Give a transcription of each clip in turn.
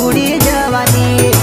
ઉડી જવાની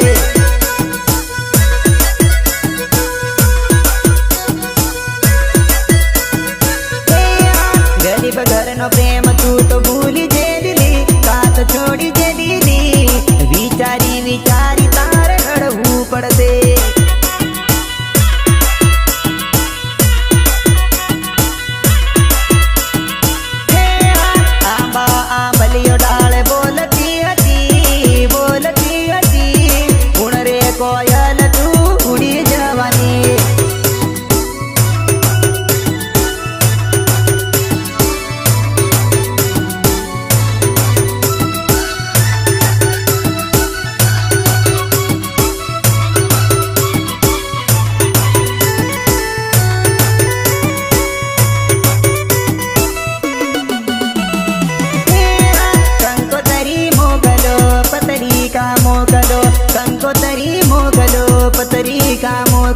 way. तरीका मोल